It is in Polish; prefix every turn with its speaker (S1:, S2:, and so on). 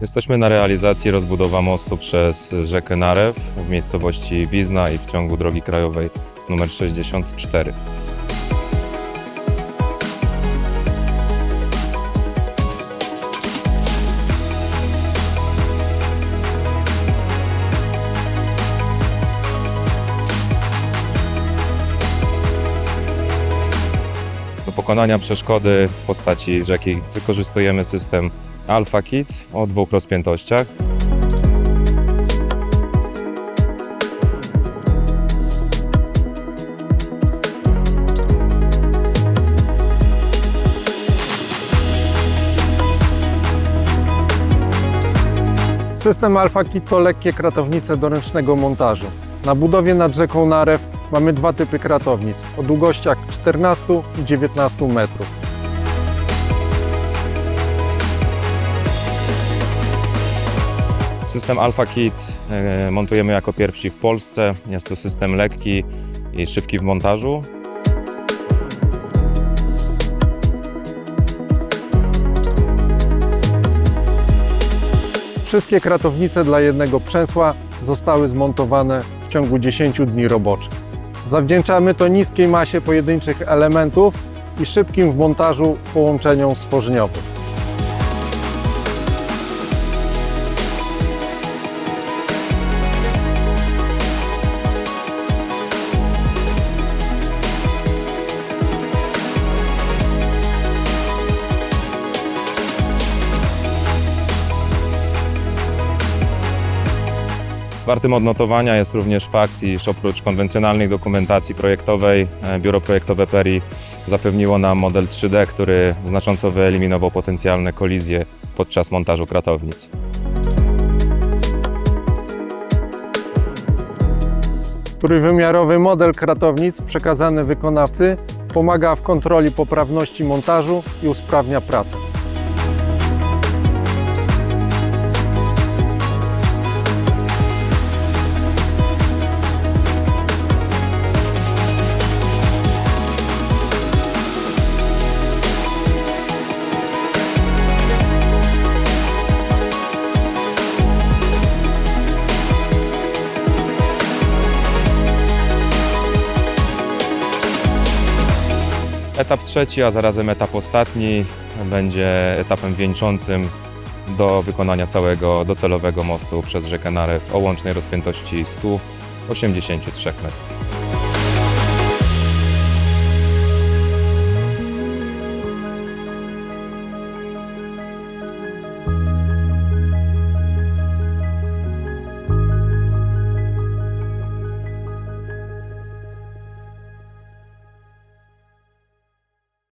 S1: Jesteśmy na realizacji rozbudowa mostu przez rzekę Narew w miejscowości Wizna i w ciągu drogi krajowej nr 64. Do pokonania przeszkody w postaci rzeki wykorzystujemy system Alpha Kit o dwóch rozpiętościach.
S2: System Alpha Kit to lekkie kratownice do ręcznego montażu. Na budowie nad rzeką Narew mamy dwa typy kratownic o długościach 14 i 19 metrów.
S1: System Alpha Kit e, montujemy jako pierwsi w Polsce. Jest to system lekki i szybki w montażu.
S2: Wszystkie kratownice dla jednego przęsła zostały zmontowane w ciągu 10 dni roboczych. Zawdzięczamy to niskiej masie pojedynczych elementów i szybkim w montażu połączeniom stworzeniowym.
S1: Wartym odnotowania jest również fakt, iż oprócz konwencjonalnej dokumentacji projektowej, e, biuro projektowe PERI zapewniło nam model 3D, który znacząco wyeliminował potencjalne kolizje podczas montażu kratownic.
S2: Trójwymiarowy model kratownic przekazany wykonawcy pomaga w kontroli poprawności montażu i usprawnia pracę.
S1: Etap trzeci, a zarazem etap ostatni, będzie etapem wieńczącym do wykonania całego docelowego mostu przez rzekę Narew o łącznej rozpiętości 183 metrów.